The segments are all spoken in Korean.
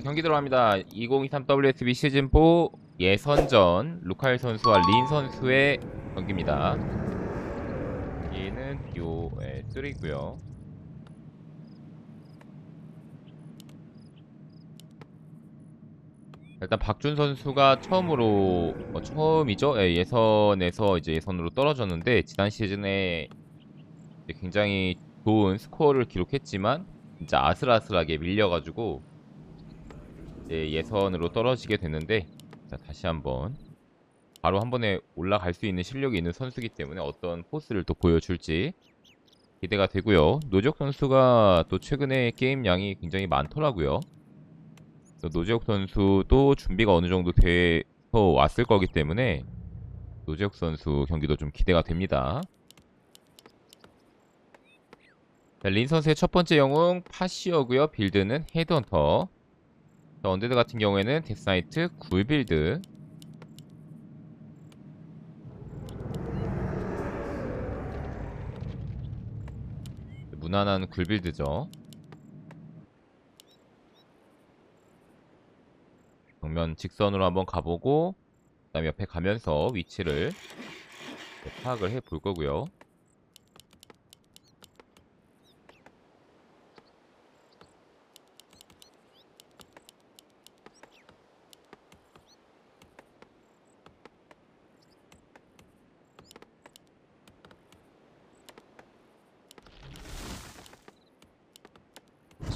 자, 경기 들어갑니다. 2023 WSB 시즌4 예선전 루카일 선수와 린 선수의 경기입니다. 여기는 듀오 예, 3고요. 일단 박준 선수가 처음으로 어, 처음이죠. 예, 예선에서 이제 예선으로 떨어졌는데 지난 시즌에 이제 굉장히 좋은 스코어를 기록했지만 진짜 아슬아슬하게 밀려가지고 이제 예선으로 떨어지게 됐는데 자, 다시 한번 바로 한 번에 올라갈 수 있는 실력이 있는 선수기 때문에 어떤 포스를 또 보여줄지 기대가 되고요. 노적 선수가 또 최근에 게임 양이 굉장히 많더라고요. 또 노재욱 선수도 준비가 어느 정도 돼서 왔을 거기 때문에 노재욱 선수 경기도 좀 기대가 됩니다. 자, 린 선수의 첫 번째 영웅 파시어고요. 빌드는 헤드헌터. 자, 언데드 같은 경우에는 데스나이트 굴빌드. 무난한 굴빌드죠. 정면 직선으로 한번 가보고 그 다음 옆에 가면서 위치를 네, 파악을 해 볼 거고요.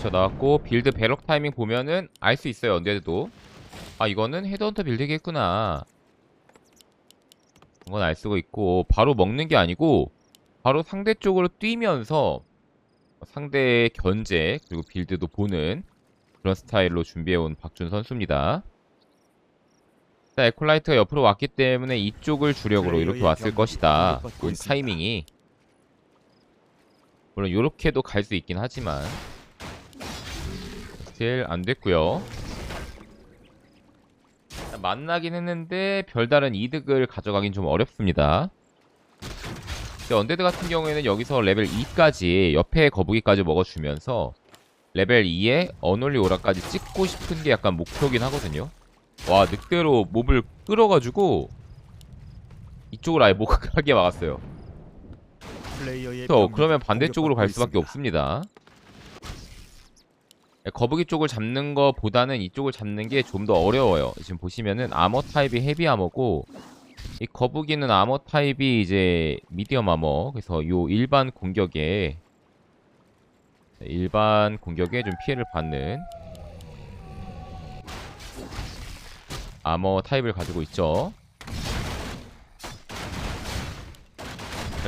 저 나왔고 빌드 배럭 타이밍 보면은 알 수 있어요 언데드도. 아 이거는 헤드헌터 빌드겠구나. 그건 알 수가 있고 바로 먹는 게 아니고 바로 상대 쪽으로 뛰면서 상대의 견제 그리고 빌드도 보는 그런 스타일로 준비해온 박준 선수입니다. 자 에콜라이트가 옆으로 왔기 때문에 이쪽을 주력으로 이렇게 왔을 것이다. 온 타이밍이. 물론 이렇게도 갈 수 있긴 하지만 스틸 안 됐고요 만나긴 했는데 별다른 이득을 가져가긴 좀 어렵습니다. 근데 언데드 같은 경우에는 여기서 레벨 2까지 옆에 거북이까지 먹어주면서 레벨 2에 어놀리 오라까지 찍고 싶은 게 약간 목표긴 하거든요. 와 늑대로 몹을 끌어가지고 이쪽을 아예 못 가게 막았어요. 그래서 그러면 반대쪽으로 갈 수밖에 없습니다. 네, 거북이 쪽을 잡는 거보다는 이쪽을 잡는 게 좀 더 어려워요. 지금 보시면은 아머 타입이 헤비 아머고 이 거북이는 아머 타입이 이제 미디엄 아머. 그래서 요 일반 공격에 네, 일반 공격에 좀 피해를 받는 아머 타입을 가지고 있죠.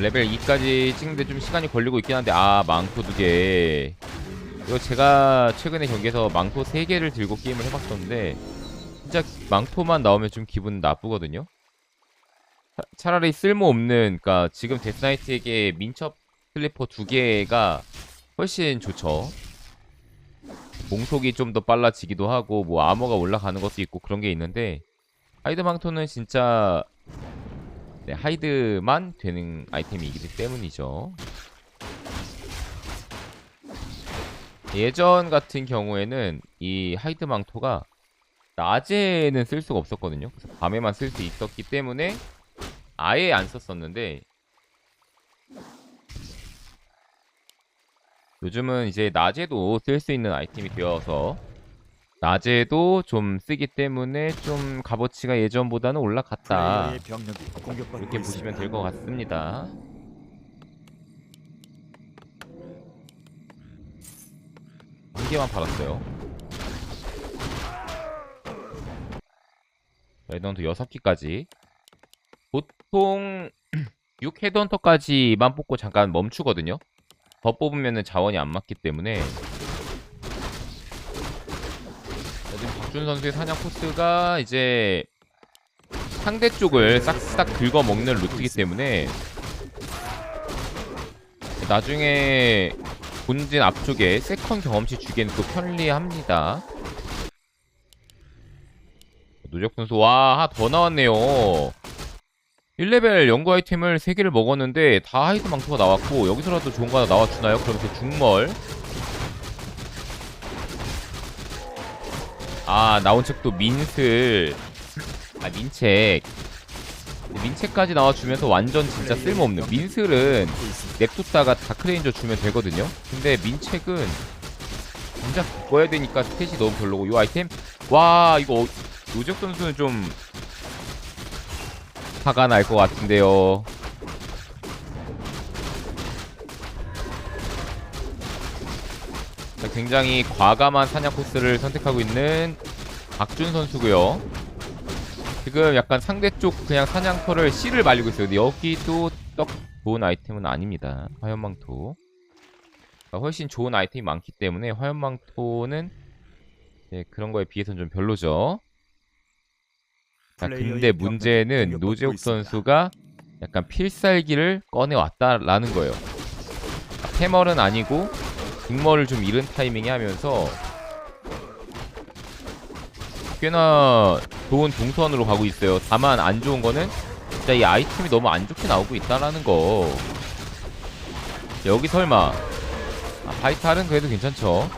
레벨 2까지 찍는데 좀 시간이 걸리고 있긴 한데 아 망토 두개 이거 제가 최근에 경기에서 망토 3개를 들고 게임을 해봤었는데 진짜 망토만 나오면 좀 기분 나쁘거든요? 차, 차라리 쓸모없는 그니까 지금 데스나이트에게 민첩 슬리퍼 2개가 훨씬 좋죠. 몽속이 좀 더 빨라지기도 하고 뭐 아머가 올라가는 것도 있고 그런 게 있는데 하이드 망토는 진짜 네, 하이드만 되는 아이템이기 때문이죠 예전 같은 경우에는 이 하이드 망토가 낮에는 쓸 수가 없었거든요. 그래서 밤에만 쓸 수 있었기 때문에 아예 안 썼었는데 요즘은 이제 낮에도 쓸 수 있는 아이템이 되어서 낮에도 좀 쓰기 때문에 좀 값어치가 예전보다는 올라갔다. 이렇게 보시면 될 것 같습니다. 한 개만 팔았어요. 레드헌터 6개까지. 보통 6 헤드헌터까지만 뽑고 잠깐 멈추거든요. 더 뽑으면 자원이 안 맞기 때문에 지금 박준 선수의 사냥 코스가 이제 상대 쪽을 싹싹 긁어먹는 루트이기 때문에 나중에 본진 앞쪽에 세컨 경험치 주기에는 또 편리합니다. 노적 선수 와 더 나왔네요. 1레벨 연구 아이템을 3개를 먹었는데 다 하이드 망토가 나왔고 여기서라도 좋은 거 하나 나와주나요? 그러면서 중멀 아 나온 책도 민슬 아 민책 민책까지 나와주면서 완전 진짜 쓸모없는 민슬은 냅뒀다가 다크레인저 주면 되거든요. 근데 민책은 진짜 바꿔야 되니까 스탯이 너무 별로고 이 아이템? 와 이거 노적 선수는 좀 화가 날 것 같은데요. 자, 굉장히 과감한 사냥 코스를 선택하고 있는 박준 선수고요. 지금 약간 상대 쪽 그냥 사냥터를 씨를 말리고 있어요. 근데 여기도 떡 좋은 아이템은 아닙니다. 화염망토. 자, 훨씬 좋은 아이템이 많기 때문에 화염망토는 예, 그런 거에 비해서는 좀 별로죠. 자, 근데 문제는 노재욱 선수가 약간 필살기를 꺼내왔다라는 거예요. 아, 패멀은 아니고 중머를 좀 잃은 타이밍에 하면서 꽤나 좋은 동선으로 가고 있어요. 다만 안 좋은 거는 진짜 이 아이템이 너무 안 좋게 나오고 있다라는 거. 여기 설마 아, 바이탈은 그래도 괜찮죠.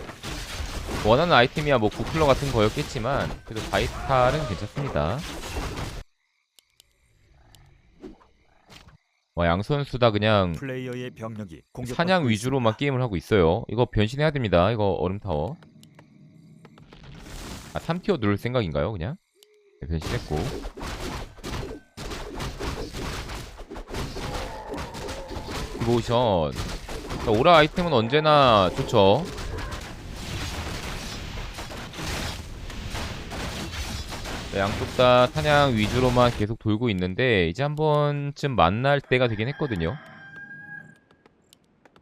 원하는 아이템이야 뭐 구클러 같은 거였겠지만 그래도 바이탈은 괜찮습니다. 와, 양 선수 다 그냥 플레이어의 병력이 사냥 위주로만 게임을 하고 있어요. 이거 변신해야 됩니다. 이거 얼음 타워. 아, 3티어 누를 생각인가요, 그냥? 네, 변신했고. 디보션. 자, 오라 아이템은 언제나 좋죠. 네, 양쪽 다 사냥 위주로만 계속 돌고 있는데 이제 한 번쯤 만날 때가 되긴 했거든요.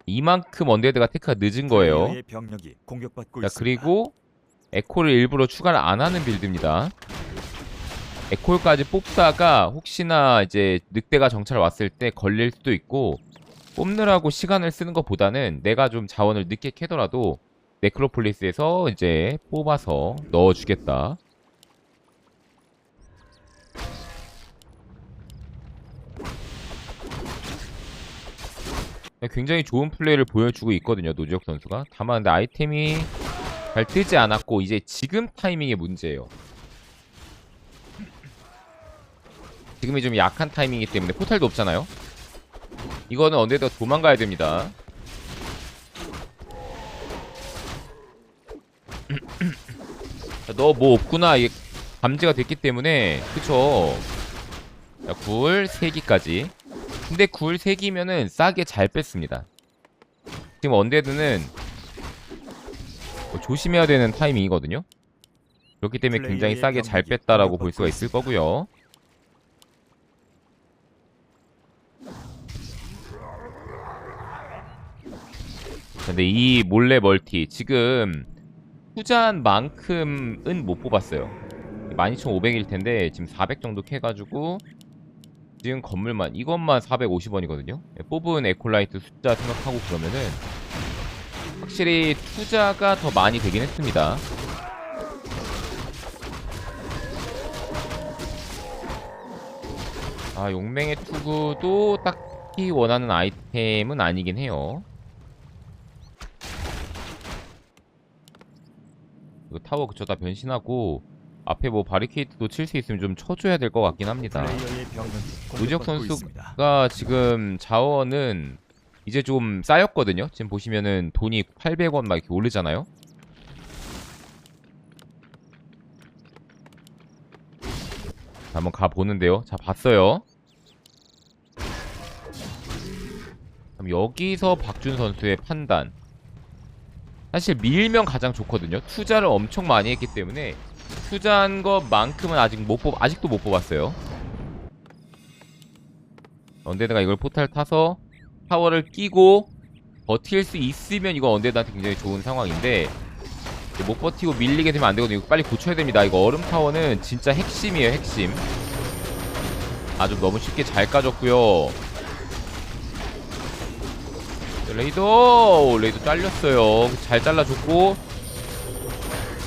이만큼 언데드가 테크가 늦은 거예요. 자. 그리고 에코를 일부러 추가를 안 하는 빌드입니다. 에콜까지 뽑다가 혹시나 이제 늑대가 정찰 왔을 때 걸릴 수도 있고 뽑느라고 시간을 쓰는 것보다는 내가 좀 자원을 늦게 캐더라도 네크로폴리스에서 이제 뽑아서 넣어주겠다. 굉장히 좋은 플레이를 보여주고 있거든요 노지혁 선수가 다만 근데 아이템이 잘 뜨지 않았고 이제 지금 타이밍의 문제예요. 지금이 좀 약한 타이밍이기 때문에 포탈도 없잖아요. 이거는 언제든 도망가야 됩니다. 너 뭐 없구나. 이게 감지가 됐기 때문에. 그쵸? 자, 굴 3기까지. 근데 굴 3기면은 싸게 잘 뺐습니다. 지금 언데드는 뭐 조심해야 되는 타이밍이거든요. 그렇기 때문에 굉장히 싸게 잘 뺐다라고 볼 수가 있을 거고요. 근데 이 몰래 멀티 지금 투자한 만큼은 못 뽑았어요. 12,500일 텐데 지금 400 정도 캐가지고 지금 건물만 이것만 450원이거든요. 뽑은 에콜라이트 숫자 생각하고 그러면은 확실히 투자가 더 많이 되긴 했습니다. 아 용맹의 투구도 딱히 원하는 아이템은 아니긴 해요. 이거 타워 그쵸 다 변신하고 앞에 뭐 바리케이트도 칠 수 있으면 좀 쳐줘야 될 것 같긴 합니다. 플레이어의 병력이 노지혁 공격받고 선수 있습니다. 가 지금 자원은 이제 좀 쌓였거든요. 지금 보시면은 돈이 800원 막 이렇게 오르잖아요. 자, 한번 가 보는데요. 자, 봤어요. 그럼 여기서 박준 선수의 판단. 사실 밀면 가장 좋거든요. 투자를 엄청 많이 했기 때문에 투자한 것만큼은 아직 못 뽑, 아직도 못 뽑았어요. 언데드가 이걸 포탈 타서 타워를 끼고 버틸 수 있으면 이거 언데드한테 굉장히 좋은 상황인데 못 버티고 밀리게 되면 안 되거든요. 이거 빨리 고쳐야 됩니다. 이거 얼음 타워는 진짜 핵심이에요, 핵심. 아주 너무 쉽게 잘 까졌고요. 레이더, 레이더 잘렸어요. 잘 잘라줬고.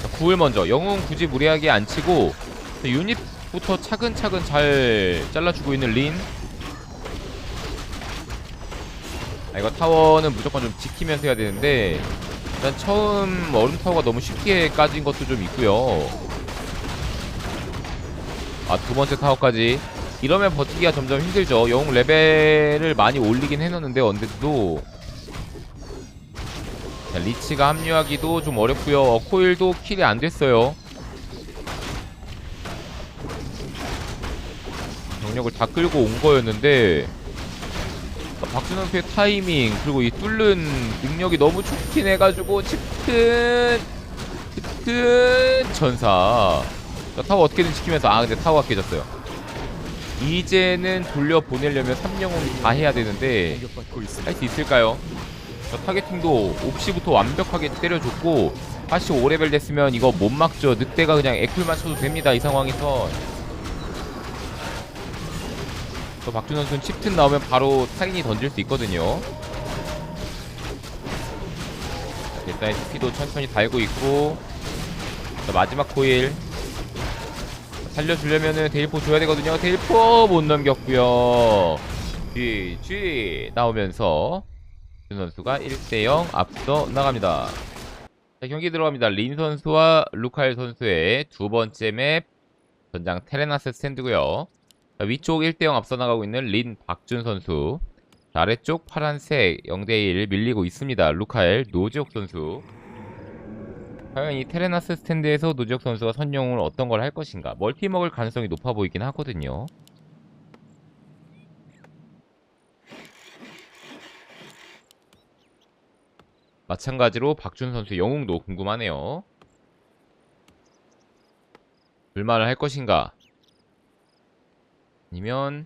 자, 구을 먼저. 영웅 굳이 무리하게 안 치고 자, 유닛부터 차근차근 잘 잘라주고 있는 린. 아, 이거 타워는 무조건 좀 지키면서 해야 되는데 일단 처음 얼음 타워가 너무 쉽게 까진 것도 좀 있고요. 아 두 번째 타워까지. 이러면 버티기가 점점 힘들죠. 영웅 레벨을 많이 올리긴 해놨는데 언데드도. 자, 리치가 합류하기도 좀 어렵고요. 어, 코일도 킬이 안 됐어요. 병력을 다 끌고 온 거였는데 아, 박준 선수의 타이밍 그리고 이 뚫는 능력이 너무 좋긴 해가지고 짙은 짙은 전사 자, 타워 어떻게든 지키면서 아 근데 타워가 깨졌어요 이제는 돌려보내려면 3영웅 다 해야 되는데. 할 수 있을까요? 자, 타겟팅도 옵시부터 완벽하게 때려줬고 사실 5레벨 됐으면 이거 못 막죠 늑대가 그냥 에클만 쳐도 됩니다 이 상황에서 또 박준 선수는 칩튼 나오면 바로 타인이 던질 수 있거든요 자, 일단 스피도 천천히 달고 있고 자, 마지막 코일 살려주려면은 데일포 줘야 되거든요 데일포 못 넘겼고요 GG 나오면서 준 선수가 1대0 앞서 나갑니다. 자, 경기 들어갑니다. 린 선수와 루칼 선수의 두 번째 맵 전장 테레나스 스탠드고요. 자, 위쪽 1대0 앞서 나가고 있는 린 박준 선수. 자, 아래쪽 파란색 0대1 밀리고 있습니다. 루칼 노지혁 선수. 과연 이 테레나스 스탠드에서 노지혁 선수가 선용을 어떤 걸 할 것인가? 멀티 먹을 가능성이 높아 보이긴 하거든요. 마찬가지로 박준 선수 영웅도 궁금하네요. 불만을 할 것인가? 아니면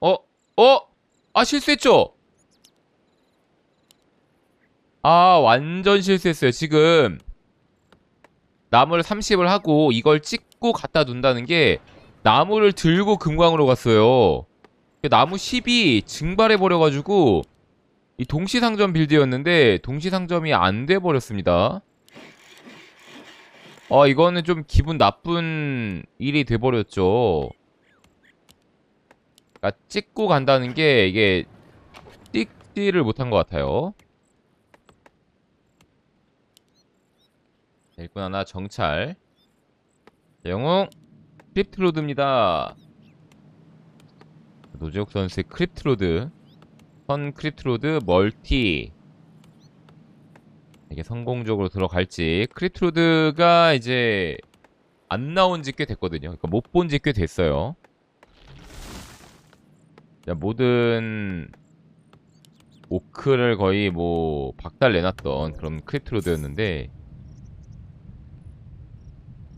어? 어? 아 실수했죠? 아 완전 실수했어요. 지금 나무를 30을 하고 이걸 찍고 갖다 둔다는 게 나무를 들고 금광으로 갔어요. 나무 10이 증발해 버려가지고 이 동시상점 빌드였는데 동시상점이 안 돼 버렸습니다. 아 이거는 좀 기분 나쁜 일이 돼 버렸죠. 그러니까 찍고 간다는 게 이게 찍지를 못한 것 같아요. 자, 일꾼 하나 정찰. 자, 영웅 크립트로드입니다. 노재욱 선수의 크립트로드. 선 크립트로드 멀티 이게 성공적으로 들어갈지 크립트로드가 이제 안 나온 지 꽤 됐거든요 그러니까 못 본 지 꽤 됐어요 자, 모든 오크를 거의 뭐 박달 내놨던 그런 크립트로드였는데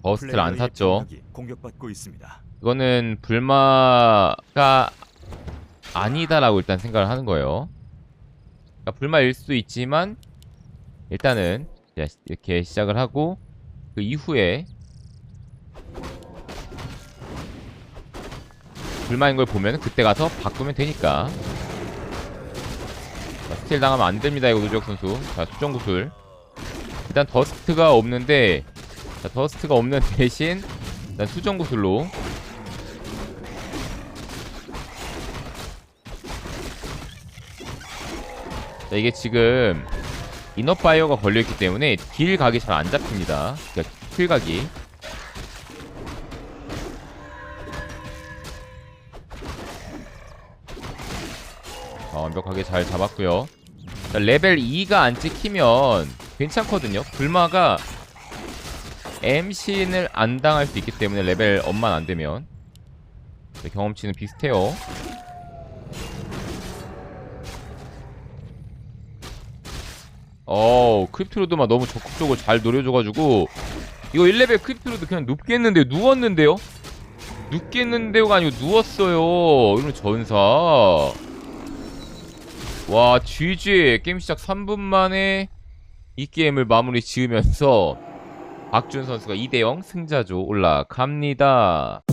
버스트를 안 샀죠 공격받고 있습니다. 이거는 불마가 아니다라고 일단 생각을 하는 거예요. 그러니까 불마일 수도 있지만 일단은 이렇게 시작을 하고 그 이후에 불마인 걸 보면 그때 가서 바꾸면 되니까 자, 스틸 당하면 안 됩니다 이거 노지혁 선수 자 수정 구슬 일단 더스트가 없는데 자, 더스트가 없는 대신 일단 수정 구슬로 자, 이게 지금 이너파이어가 걸려있기 때문에 딜 각이 잘 안 잡힙니다. 그러니까 킬 각이. 자, 완벽하게 잘 잡았고요. 자, 레벨 2가 안 찍히면 괜찮거든요. 불마가 MC는 안 당할 수 있기 때문에 레벨 업만 안 되면 자, 경험치는 비슷해요. 어우 크립트로드만 너무 적극적으로 잘 노려줘가지고 이거 1레벨 크립트로드 그냥 눕겠는데요 누웠는데요? 눕겠는데요가 아니고 누웠어요 이런 전사 와 GG 게임 시작 3분 만에 이 게임을 마무리 지으면서 박준 선수가 2대0 승자조 올라갑니다